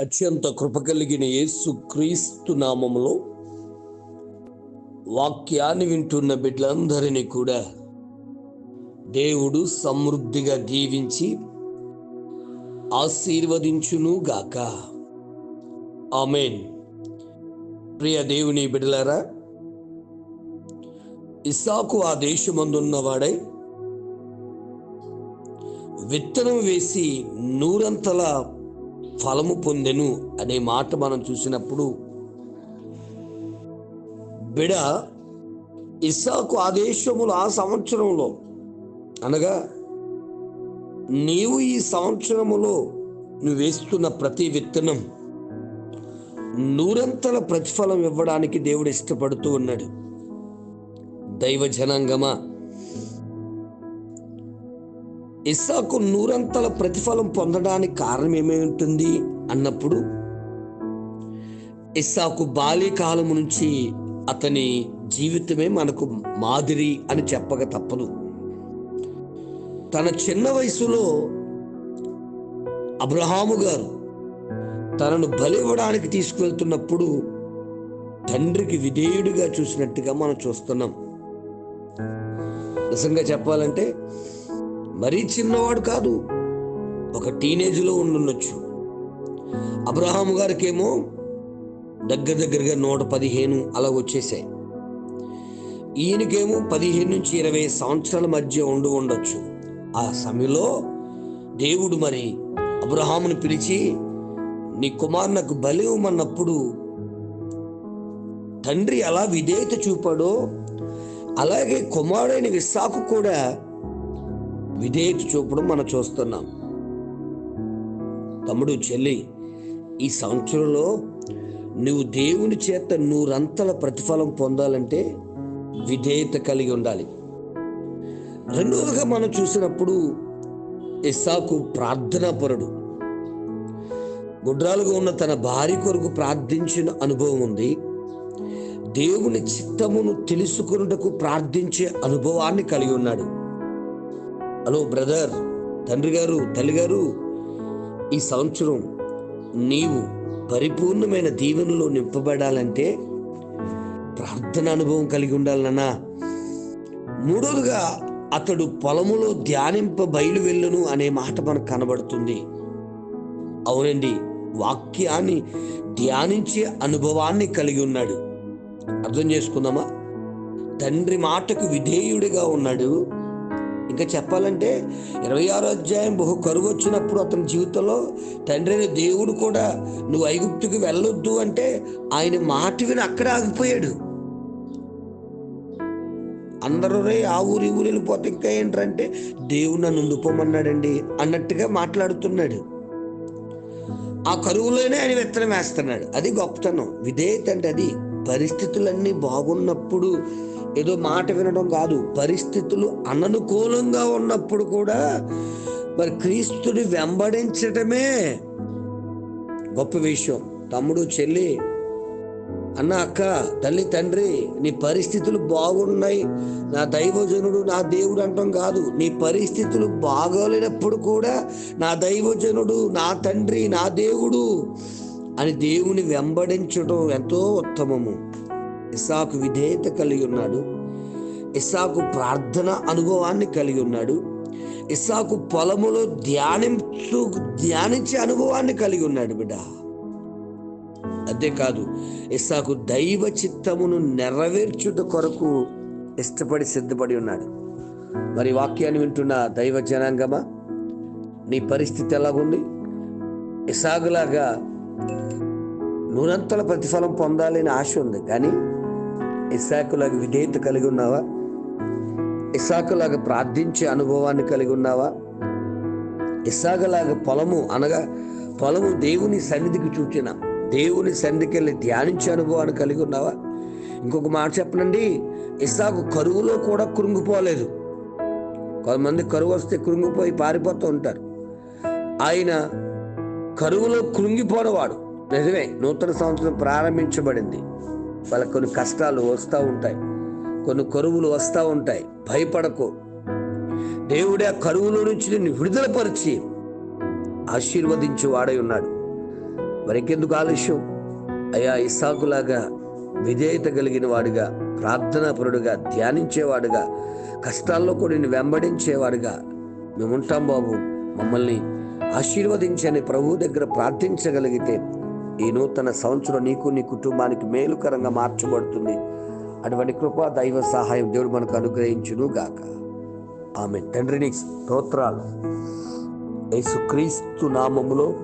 అత్యంత కృప కలిగిన యేసు క్రీస్తు నామములో వాక్యాన్ని వింటున్న బిడ్డలందరినీ కూడా దేవుడు సమృద్ధిగా దీవించి ఆశీర్వదించును గాక. ఆమెన్. ప్రియ దేవుని బిడ్డలారా ఇసాకు ఆ దేశమందున్నవాడై విత్తనం వేసి నూరంతల ఫలము పొందెను అనే మాట మనం చూసినప్పుడు బిడ ఇస్సాకు ఆదేశములు ఆ సంవత్సరంలో అనగా నీవు ఈ సంవత్సరములో నువ్వు వేస్తున్న ప్రతి విత్తనం నూరంతల ప్రతిఫలం ఇవ్వడానికి దేవుడు ఇష్టపడుతూ ఉన్నాడు. దైవ జనాంగమా? ఇస్సాకు నూరంతల ప్రతిఫలం పొందడానికి కారణం ఏమై ఉంటుంది? అన్నప్పుడు ఇస్సాకు బాల్యకాలం నుంచి అతని జీవితమే మనకు మాదిరి అని చెప్పక తప్పదు. తన చిన్న వయసులో అబ్రహాము గారు తనను బలివ్వడానికి తీసుకువెళ్తున్నప్పుడు తండ్రికి విధేయుడిగా చూసినట్టుగా మనం చూస్తున్నాం. నిజంగా చెప్పాలంటే మరీ చిన్నవాడు కాదు ఒక టీనేజ్లో ఉండుండొచ్చు. అబ్రహాం గారికేమో దగ్గర దగ్గరగా నూట పదిహేను అలా వచ్చేసాయి ఈయనకేమో పదిహేను నుంచి ఇరవై సంవత్సరాల మధ్య ఉండి ఉండొచ్చు. ఆ సమయంలో దేవుడు మరి అబ్రహామును పిలిచి నీ కుమారునకు బలి ఇవ్వమన్నప్పుడు తండ్రి ఎలా విధేయత చూపాడో అలాగే కుమారుడైన విశాఖ కూడా విధేయత చూపడం మనం చూస్తున్నాం. తమ్ముడు చెల్లి ఈ సంవత్సరంలో నువ్వు దేవుని చేత నూరంతల ప్రతిఫలం పొందాలంటే విధేయత కలిగి ఉండాలి. రెండవదిగా మనం చూసినప్పుడు ఇస్సాకు ప్రార్థనా పరుడు. గుడ్రాలుగా ఉన్న తన భార్య కొరకు ప్రార్థించిన అనుభవం ఉంది. దేవుని చిత్తమును తెలుసుకున్నటకు ప్రార్థించే అనుభవాన్ని కలిగి ఉన్నాడు. హలో బ్రదర్ తండ్రి గారు తల్లి గారు. ఈ సంవత్సరం నీవు పరిపూర్ణమైన దీవెనలో నింపబడాలంటే ప్రార్థన అనుభవం కలిగి ఉండాలన్నా మూడోదిగా అతడు పొలములో ధ్యానింప బయలు వెళ్ళును అనే మాట మనకు కనబడుతుంది. అవునండి వాక్యాన్ని ధ్యానించే అనుభవాన్ని కలిగి ఉన్నాడు. అర్థం చేసుకుందామా? తండ్రి మాటకు విధేయుడిగా ఉన్నాడు. ఇంకా చెప్పాలంటే ఇరవై ఆరో అధ్యాయం బహు కరువు వచ్చినప్పుడు అతని జీవితంలో తండ్రి అయిన దేవుడు కూడా నువ్వు ఐగుప్తుకి వెళ్ళొద్దు అంటే ఆయన మాట విని అక్కడ ఆగిపోయాడు. అందరూ రే ఆ ఊరి ఊరు వెళ్ళిపోతే ఇంకా ఏంటంటే దేవుడు నన్ను ఉండిపోమన్నాడండి అన్నట్టుగా మాట్లాడుతున్నాడు. ఆ కరువులోనే ఆయన విత్తనం వేస్తున్నాడు. అది గొప్పతనం. విధేయత అంటే అది. పరిస్థితులన్నీ బాగున్నప్పుడు ఏదో మాట వినడం కాదు. పరిస్థితులు అననుకూలంగా ఉన్నప్పుడు కూడా మరి క్రీస్తుని వెంబడించటమే గొప్ప విషయం. తమ్ముడు చెల్లి అన్న అక్క తల్లి తండ్రి నీ పరిస్థితులు బాగున్నాయి. నా దైవజనుడు నా దేవుడు అంటాం కాదు. నీ పరిస్థితులు బాగోలేనప్పుడు కూడా నా దైవజనుడు నా తండ్రి నా దేవుడు అని దేవుని వెంబడించడం ఎంతో ఉత్తమము. ఇసాకు విధేయత కలిగి ఉన్నాడు. ఇసాకు ప్రార్థన అనుభవాన్ని కలిగి ఉన్నాడు. ఇసాకు పొలములో ధ్యానించు ధ్యానించే అనుభవాన్ని కలిగి ఉన్నాడు బిడ్డ. అంతేకాదు ఇస్సాకు దైవ చిత్తమును నెరవేర్చుట కొరకు ఇష్టపడి సిద్ధపడి ఉన్నాడు. మరి వాక్యాన్ని వింటున్న దైవ జనాంగమా? నీ పరిస్థితి ఎలాగుంది? ఇసాగులాగా నూనంతల ప్రతిఫలం పొందాలని ఆశ ఉంది కానీ ఇసాకులాగా విధేయత కలిగి ఉన్నావా? ఇసాకులాగా ప్రార్థించే అనుభవాన్ని కలిగి ఉన్నావా? ఇసాగలాగా పొలము అనగా పొలము దేవుని సన్నిధికి చూచిన దేవుని సన్నిధికి వెళ్ళి ధ్యానించే అనుభవాన్ని కలిగి ఉన్నావా? ఇంకొక మాట చెప్పనండి ఇసాకు కరువులో కూడా కృంగిపోలేదు. కొంతమంది కరువు వస్తే కృంగిపోయి పారిపోతూ ఉంటారు. ఆయన కరువులో కృంగిపోనవాడు నిజమే నూతన సంవత్సరం ప్రారంభించబడింది. వాళ్ళకి కొన్ని కష్టాలు వస్తూ ఉంటాయి. కొన్ని కరువులు వస్తూ ఉంటాయి. భయపడకు. దేవుడే ఆ కరువులో నుంచి నిన్ను విడుదలపరిచి ఆశీర్వదించి వాడై ఉన్నాడు. మరికెందుకు ఆలస్యం? అయా ఇసాకులాగా విధేయత కలిగిన వాడుగా ప్రార్థనాపరుడుగా ధ్యానించేవాడుగా కష్టాల్లో కూడా నిన్ను వెంబడించేవాడుగా మేము ఉంటాం బాబు. మమ్మల్ని ఆశీర్వదించని ప్రభువు దగ్గర ప్రార్థించగలిగితే ఈ నూతన సంవత్సరం నీకు నీ కుటుంబానికి మేలుకరంగా మార్చబడుతుంది. అటువంటి కృపా దైవ సహాయం దేవుడు మనకు అనుగ్రహించును గాక ఆమె తండ్రిని స్తోత్రాలు. యేసుక్రీస్తు నామములో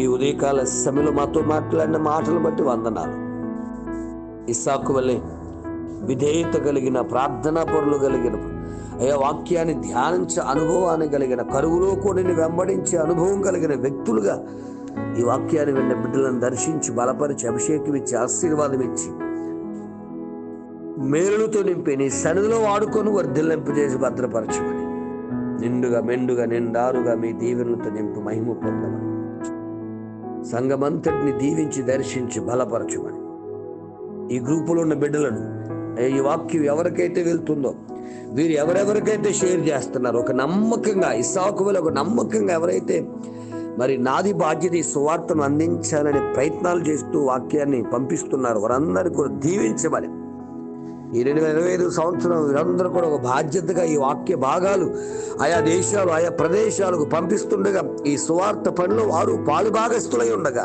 ఈ ఉదయకాల సమయంలో మాతో మాట్లాడిన మాటలు బట్టి వందనాలు. ఇస్సాకు వల్లే విధేయత కలిగిన ప్రార్థనా పరులు కలిగిన అయ్యా వాక్యాన్ని ధ్యానించే అనుభవాన్ని కలిగిన కరువులో కూడిని వెంబడించే అనుభవం కలిగిన వ్యక్తులుగా ఈ వాక్యాన్ని విన్న బిడ్డలను దర్శించి బలపరిచి అభిషేకం ఇచ్చి ఆశీర్వాదం ఇచ్చి మేలులతో నింపి నీ సన్నిధిలో వాడుకొని వర్ధిల్లింపజేసి భద్రపరచమని. నిండుగా మెండుగా నిండారుగా మీ దీవెనలతో నింపు మహిమ పొందమని. సంఘమంతటిని దీవించి దర్శించి బలపరచమని. ఈ గ్రూపులో ఉన్న బిడ్డలను ఈ వాక్యం ఎవరికైతే వెళ్తుందో వీరు ఎవరెవరికైతే షేర్ చేస్తున్నారో ఒక నమ్మకంగా ఇసాకు వల్ల ఒక నమ్మకంగా ఎవరైతే మరి నాది బాధ్యత ఈ సువార్తను అందించాలనే ప్రయత్నాలు చేస్తూ వాక్యాన్ని పంపిస్తున్నారు వారందరికీ కూడా దీవించమని. ఈ రెండు వేల ఇరవై ఐదు సంవత్సరం వీరందరూ కూడా ఒక బాధ్యతగా ఈ వాక్య భాగాలు ఆయా దేశాలు ఆయా ప్రదేశాలకు పంపిస్తుండగా ఈ సువార్త పనిలో వారు పాలు భాగస్థులై ఉండగా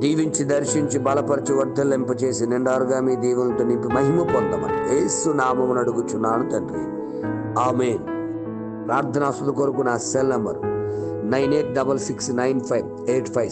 దీవించి దర్శించి బలపరిచి వర్ధలింపచేసి నిండారుగా మీ దీవులతో నింపి మహిమ పొందమని ఏసు నామమును అడుగుచున్నాను తండ్రి. ఆమె ప్రార్థనాసుల కొరకు నా cell number nine eight double six nine five eight five